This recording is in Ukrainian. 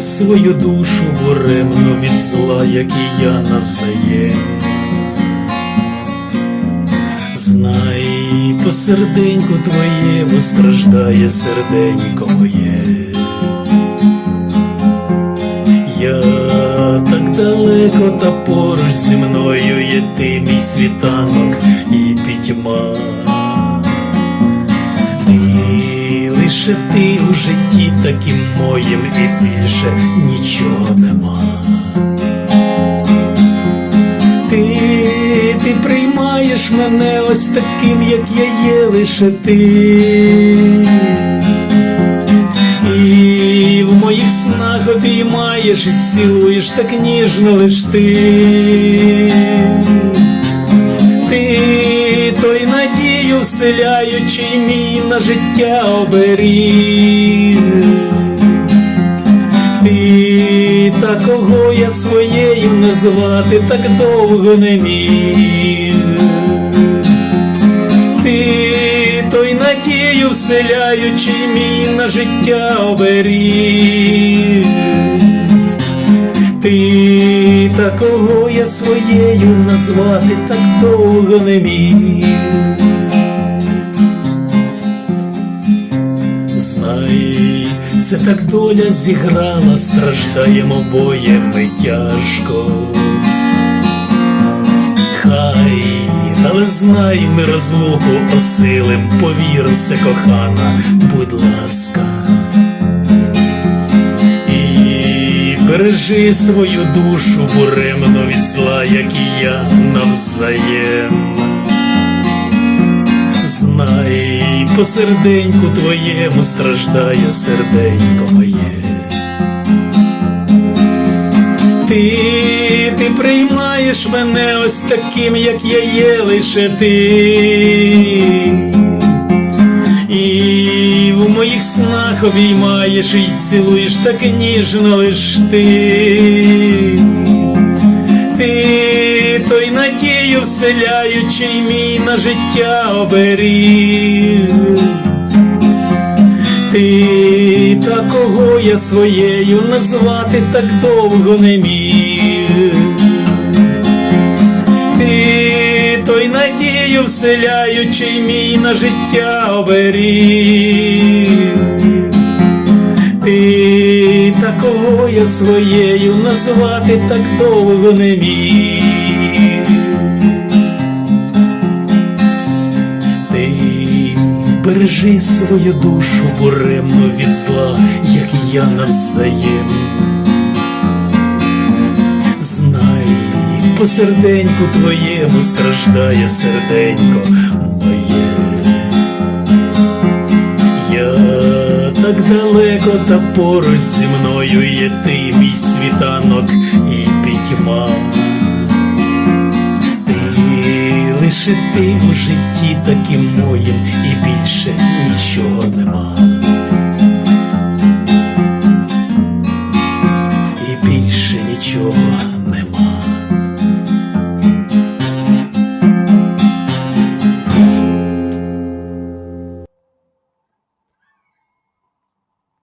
свою душу буремно від зла, як і я навзаєм. Знай, по серденьку твоєму страждає серденько моє. Я так далеко та поруч зі мною є ти мій світанок і пітьма. Лише ти у житті таким моїм і більше нічого нема. Ти, ти приймаєш мене ось таким, як я є лише ти. І в моїх снах обіймаєш і цілуєш так ніжно лиш ти. Ти вселяючий мій на життя оберіг. Ти такого я своєю назвати так довго не міг. Ти той надію вселяючий мій на життя оберіг. Ти такого я своєю назвати так довго не міг. Це так доля зіграла, страждаємо обоє ми тяжко. Хай, але знай, ми розлуку осилим, повірся, кохана, будь ласка. І бережи свою душу буремно від зла, як і я навзаєм. По серденьку твоєму страждає серденько моє. Ти, ти приймаєш мене ось таким, як я є лише ти. І в моїх снах обіймаєш і цілуєш так ніжно лиш ти. Вселяючий мій на життя оберіг. Ти такого я своєю назвати так довго не міг. Ти той надію вселяючий мій на життя оберіг. Ти такого я своєю назвати так довго не міг. Бережи свою душу буремно від зла, як я навзаєм. Знай, по серденьку твоєму страждає серденько моє. Я так далеко та поруч зі мною є ти, мій світанок і пітьма. Лише ти у житті таким моїм, і більше нічого нема.